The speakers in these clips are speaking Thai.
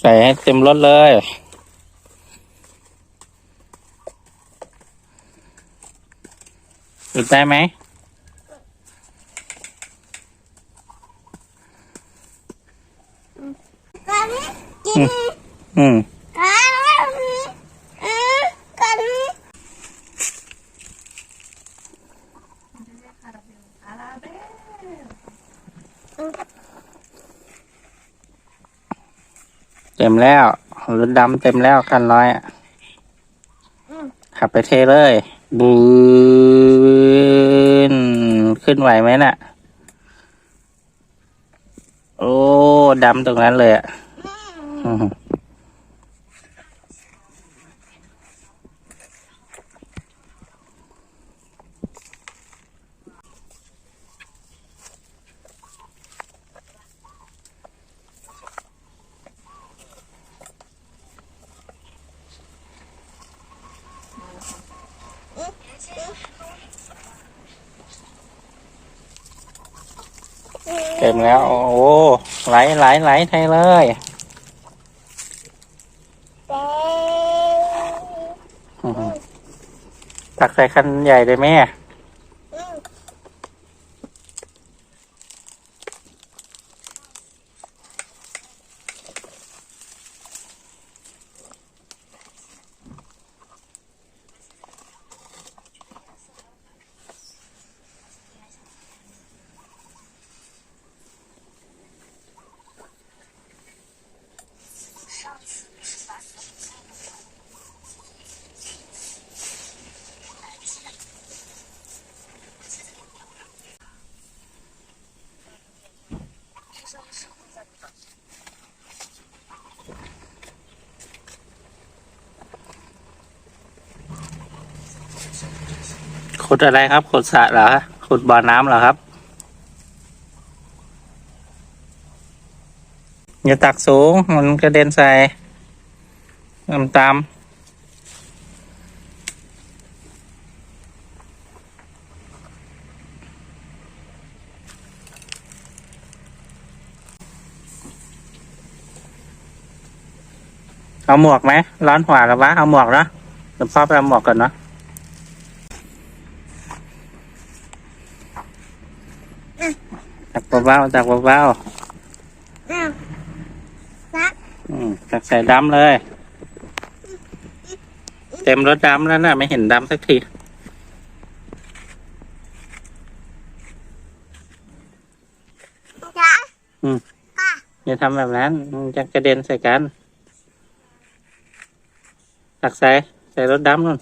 ใส่ให้เต็มรถเลยจุดได้ไหม กันกิน อืม กันอืมกัน เต็มแล้วรถดำเต็มแล้วคันร้อยอะขับไปเทเลยบูนขึ้นไหวไหมน่ะ โอ้ดำตรงนั้นเลยอะ เต็มแล้ว โอ้โหไหลไหลไหลไทยเลยเต้อืมตักใส่คันใหญ่เลยแม่ ขุดอะไรครับ ขุดสระเหรอ ขุดบ่อน้ำเหรอครับ อย่าตักสูง มันกระเด็นใส่ตามตาม เอาหมวกไหม ร้อนหัวแล้ววะ เอาหมวกเนะเดี๋ยวพ่อไปเอาหมวกก่อนเนาะ ตักเบาๆตักเบาอ้าวซักๆอืมตักใส่ดำเลย เต็มรถดำแล้วนะไม่เห็นดำสักทีจ้าอืม ค่ะอย่าทำแบบนั้นมันจะกระเด็นใส่กัน ตักใส่ใส่รถดำนู่น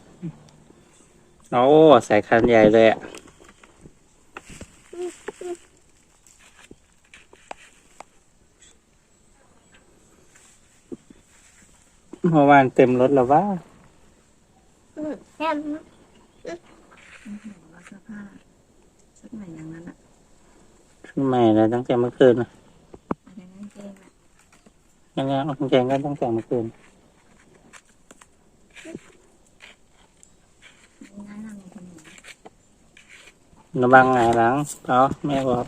โอ้ใส่คันใหญ่เลยอะ เมื่อวานเต็มรถแล้วว่าอืมแค่นี้ว่าเสื้อผ้าชุดใหม่อย่างนั้นอะขึ้นใหม่แล้วตั้งแต่เมื่อคืนนะอะไรนั่นเองอะยังไงเอากางเกงก็ตั้งแต่เมื่อคืนนี่นั่นน่ะมีคนหนึ่งระวังไงหลังเอาแม่บอก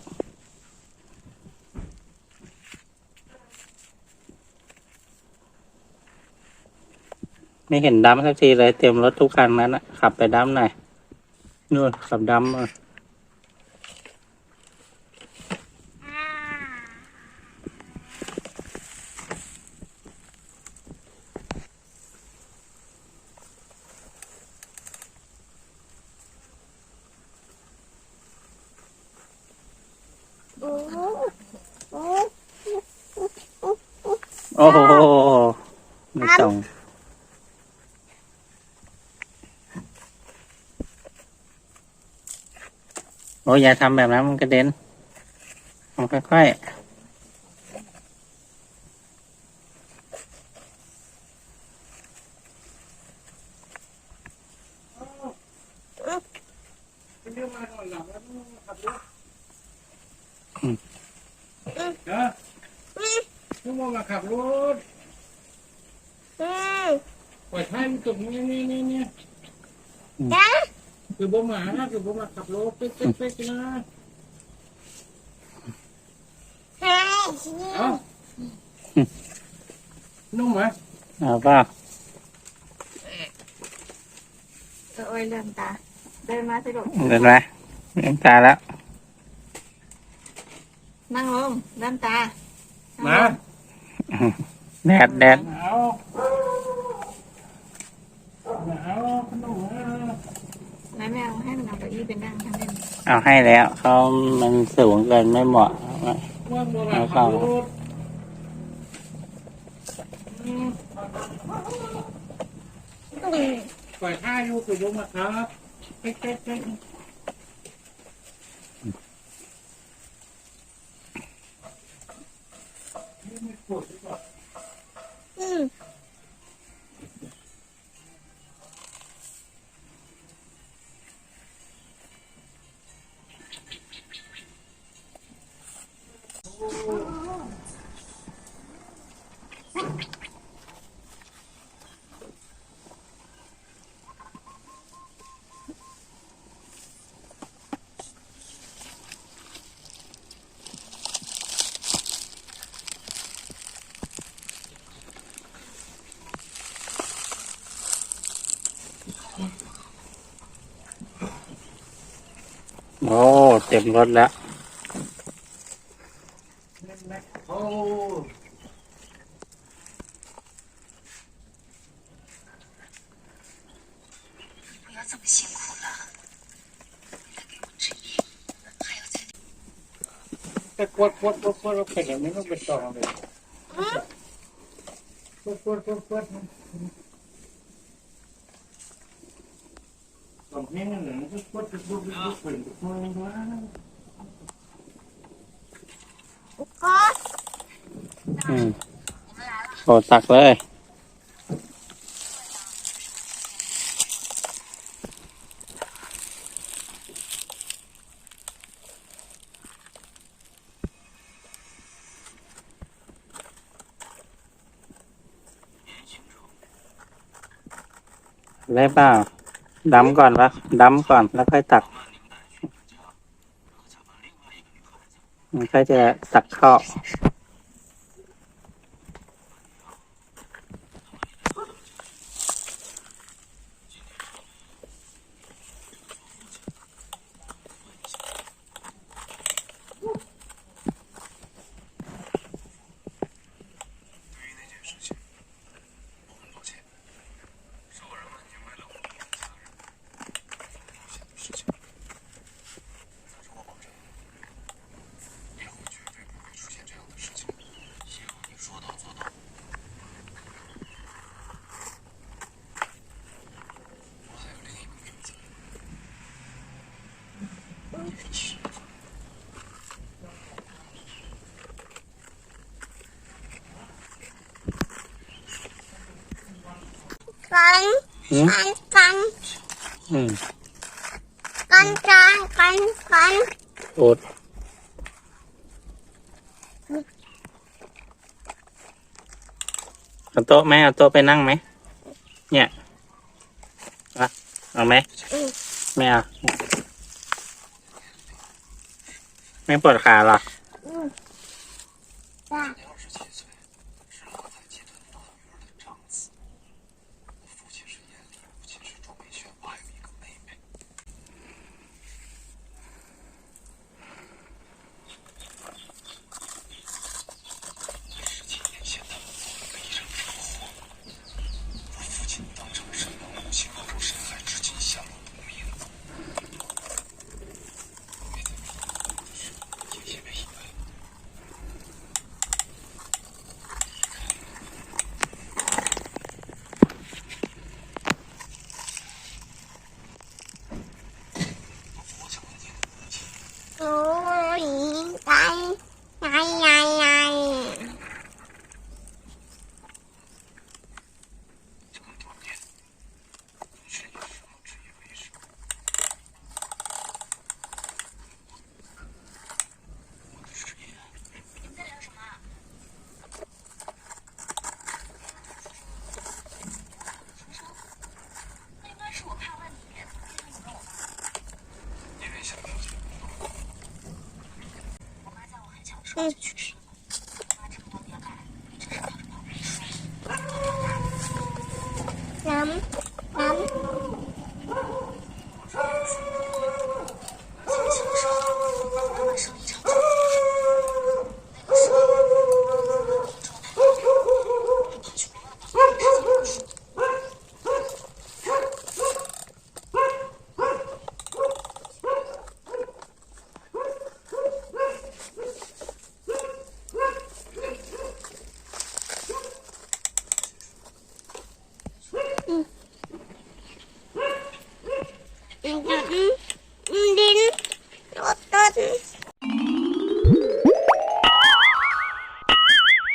ไม่เห็นดำสักทีเลยเต็มรถทุกคันนั้นนะขับไปดำหน่อยนู่นขับดำมาอ่าโอ้โหโอ้โห โอ้โหไม่ส่ง โอ้ยอย่าทำแบบนั้นมันกระเด็นทำค่อยๆนะชั่วโมงมาขับรถอืมปล่อยท้ายมันตกนี่นี่นี่นี่จ้า คือบ่มาคือบ่มาขับรถเป๊กเป๊กเป๊กนะให้เอ้านุ่มไหมเอาเปล่าเออโอ้ยเริ่มตา เดินมาสิลูกเดินไหมเดินตาแล้ว นั่งลงเริ่มตา มา แดดแดดหนาวหนาวขนมนะ ไหนแมวให้มันเอาเก้าอี้เป็นนั่งทางเล่นเอาให้แล้วเขามันสูงเกินไม่เหมาะว่าโบราณขับรถอืมตุ้งปล่อยท่าอยู่คือบุ้มาครับเป๊ะเป๊ะเป๊ะไม่ปวดดีกว่าอืม โอ้เต็มรถแล้วโอ้แต่กวดกวดกวดกวดเราเป็นอย่างนี้ต้องเป็นต่อเลยกวดกวดกวดกวด ตรงนี้นั่นแหละมันก็กวดกวดกวดกวดกวดกวดกวดก็อืมโอ้ตักเลย ได้เปล่า ดำก่อนวะดำก่อนแล้วค่อยตักมันก็จะตักเข้า กัน อืม กันกันอืมกันกันกันกันโอ๊ตเอาโต๊ะไหมเอาโต๊ะไปนั่งไหมเนี่ยอะเอาไหมอืมไม่เอาไม่ปวดขาหรอ อืมจ้าโ